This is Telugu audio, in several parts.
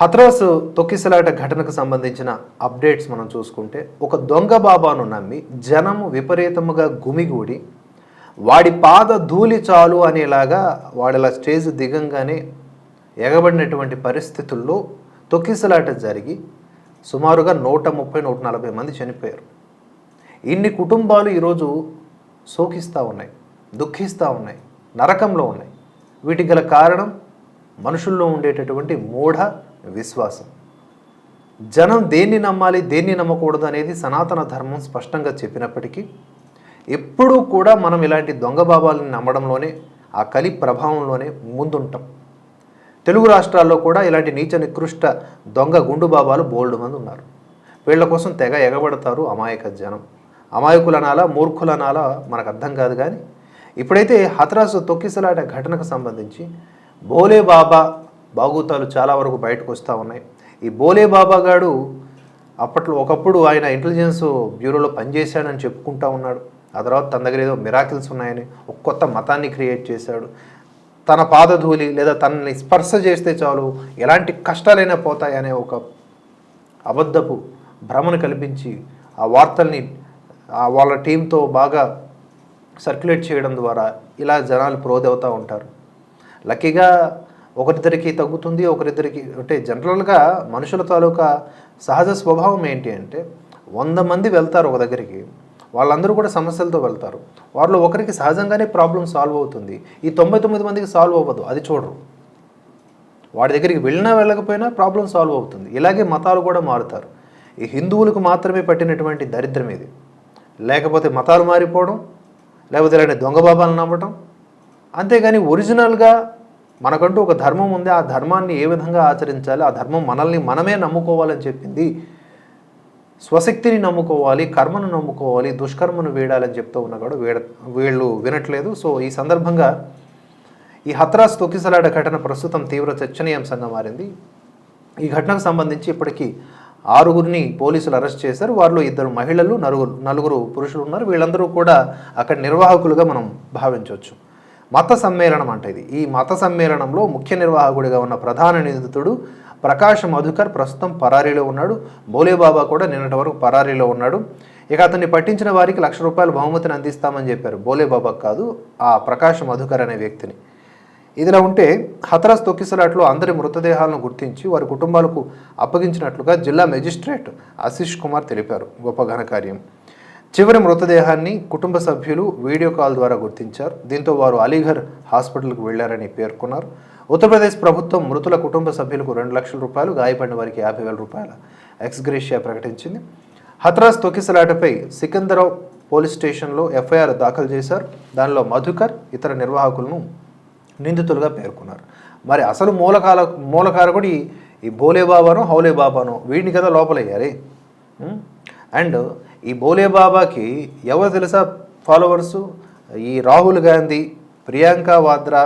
హత్రాస్ తొక్కిసలాట ఘటనకు సంబంధించిన అప్డేట్స్ మనం చూసుకుంటే ఒక దొంగ బాబాను నమ్మి జనము విపరీతముగా గుమిగూడి వాడి పాద ధూళి చాలు అనేలాగా వాడిలా స్టేజ్ దిగంగానే ఎగబడినటువంటి పరిస్థితుల్లో తొక్కిసలాట జరిగి సుమారుగా నూట ముప్పై నూట నలభై మంది చనిపోయారు. ఇన్ని కుటుంబాలు ఈరోజు శోకిస్తూ ఉన్నాయి దుఃఖిస్తూ ఉన్నాయి నరకంలో ఉన్నాయి. వీటికి గల కారణం మనుషుల్లో ఉండేటటువంటి మూఢ విశ్వాసం. జనం దేన్ని నమ్మాలి దేన్ని నమ్మకూడదు అనేది సనాతన ధర్మం స్పష్టంగా చెప్పినప్పటికీ ఎప్పుడూ కూడా మనం ఇలాంటి దొంగ బాబాలని నమ్మడంలోనే ఆ కలి ప్రభావంలోనే ముందుంటాం. తెలుగు రాష్ట్రాల్లో కూడా ఇలాంటి నీచ నికృష్ట దొంగ గుండు బాబాలు బోల్డ్ మంది ఉన్నారు. వీళ్ళ కోసం తెగ ఎగబడతారు అమాయక జనం. అమాయకులనాలా మూర్ఖులనాలా మనకు అర్థం కాదు కానీ ఇప్పుడైతే హతరాసు తొక్కిసలాట ఘటనకు సంబంధించి బోలే బాబా బాగోతాలు చాలా వరకు బయటకు వస్తూ ఉన్నాయి. ఈ బోలే బాబా గారు అప్పట్లో ఒకప్పుడు ఆయన ఇంటెలిజెన్స్ బ్యూరోలో పనిచేశాడని చెప్పుకుంటా ఉన్నాడు. ఆ తర్వాత తన దగ్గర ఏదో మిరాకిల్స్ ఉన్నాయని ఒక కొత్త మతాన్ని క్రియేట్ చేశాడు. తన పాదధూళి లేదా తనని స్పర్శ చేస్తే చాలు ఎలాంటి కష్టాలైనా పోతాయనే ఒక అబద్ధపు భ్రమను కల్పించి ఆ వార్తల్ని వాళ్ళ టీంతో బాగా సర్క్యులేట్ చేయడం ద్వారా ఇలా జనాలు ప్రోదవుతూ ఉంటారు. లక్కీగా ఒకరిద్దరికి తగ్గుతుంది ఒకరిద్దరికి అంటే జనరల్గా మనుషుల తాలూకా సహజ స్వభావం ఏంటి అంటే వంద మంది వెళ్తారు ఒక దగ్గరికి వాళ్ళందరూ కూడా సమస్యలతో వెళ్తారు. వారిలో ఒకరికి సహజంగానే ప్రాబ్లం సాల్వ్ అవుతుంది. ఈ తొంభై తొమ్మిది మందికి సాల్వ్ అవ్వదు అది చూడరు. వాడి దగ్గరికి వెళ్ళినా వెళ్ళకపోయినా ప్రాబ్లం సాల్వ్ అవుతుంది. ఇలాగే మతాలు కూడా మారుతారు. ఈ హిందువులకు మాత్రమే పట్టినటువంటి దరిద్రం ఇది. లేకపోతే మతాలు మారిపోవడం లేకపోతే ఇలాంటి దొంగ బాబాలను నమ్మటం అంతేగాని ఒరిజినల్గా మనకంటూ ఒక ధర్మం ఉంది. ఆ ధర్మాన్ని ఏ విధంగా ఆచరించాలి? ఆ ధర్మం మనల్ని మనమే నమ్ముకోవాలని చెప్పింది. స్వశక్తిని నమ్ముకోవాలి కర్మను నమ్ముకోవాలి దుష్కర్మను వేడాలని చెప్తూ ఉన్నా కూడా వేడ వీళ్ళు వినట్లేదు. సో ఈ సందర్భంగా ఈ హత్రాస్ తొక్కిసలాడ ఘటన ప్రస్తుతం తీవ్ర చర్చనీయాంశంగా మారింది. ఈ ఘటనకు సంబంధించి ఇప్పటికీ ఆరుగురిని పోలీసులు అరెస్ట్ చేశారు. వారిలో ఇద్దరు మహిళలు నలుగురు నలుగురు పురుషులు ఉన్నారు. వీళ్ళందరూ కూడా అక్కడ నిర్వాహకులుగా మనం భావించవచ్చు. మత సమ్మేళనం అంటే ఇది. ఈ మత సమ్మేళనంలో ముఖ్య నిర్వాహకుడిగా ఉన్న ప్రధాన నిందితుడు ప్రకాష్ మధుకర్ ప్రస్తుతం పరారీలో ఉన్నాడు. బోలేబాబా కూడా నిన్నటి వరకు పరారీలో ఉన్నాడు. ఇక అతన్ని పట్టించిన వారికి లక్ష రూపాయలు బహుమతిని అందిస్తామని చెప్పారు. బోలేబాబా కాదు ఆ ప్రకాష్ మధుకర్ అనే వ్యక్తిని. ఇదిలా ఉంటే హతరాస్ తొక్కిసలాట్లో అందరి మృతదేహాలను గుర్తించి వారి కుటుంబాలకు అప్పగించినట్లుగా జిల్లా మెజిస్ట్రేట్ ఆశీష్ కుమార్ తెలిపారు. గొప్ప ఘనకార్యం. చివరి మృతదేహాన్ని కుటుంబ సభ్యులు వీడియో కాల్ ద్వారా గుర్తించారు. దీంతో వారు అలీఘర్ హాస్పిటల్కు వెళ్ళారని పేర్కొన్నారు. ఉత్తరప్రదేశ్ ప్రభుత్వం మృతుల కుటుంబ సభ్యులకు రెండు లక్షల రూపాయలు గాయపడిన వారికి యాభై వేల రూపాయల ఎక్స్గ్రేషియా ప్రకటించింది. హత్రాస్ తొక్కిసలాటపై సికిందరావు పోలీస్ స్టేషన్లో ఎఫ్ఐఆర్ దాఖలు చేశారు. దానిలో మధుకర్ ఇతర నిర్వాహకులను నిందితులుగా పేర్కొన్నారు. మరి అసలు మూలకాల మూలకారకుడు ఈ- ఈ బోలే బాబాను హౌలే బాబాను వీడిని కదా లోపలయ్యారే? అండ్ ఈ బోలే బాబాకి ఎవరు తెలుసా ఫాలోవర్సు ఈ రాహుల్ గాంధీ ప్రియాంక వాద్రా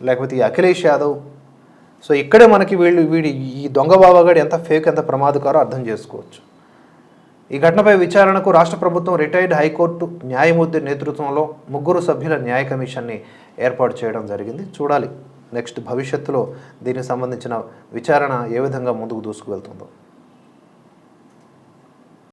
లేకపోతే ఈ అఖిలేష్ యాదవ్. సో ఇక్కడే మనకి వీళ్ళు వీడి ఈ దొంగ బాబాగాడు ఎంత ఫేక్ ఎంత ప్రమాదకారో అర్థం చేసుకోవచ్చు. ఈ ఘటనపై విచారణకు రాష్ట్ర ప్రభుత్వం రిటైర్డ్ హైకోర్టు న్యాయమూర్తి నేతృత్వంలో ముగ్గురు సభ్యుల న్యాయ కమిషన్ని ఏర్పాటు చేయడం జరిగింది. చూడాలి. నెక్స్ట్ భవిష్యత్తులో దీనికి సంబంధించిన విచారణ ఏ విధంగా ముందుకు దూసుకువెళ్తుందో.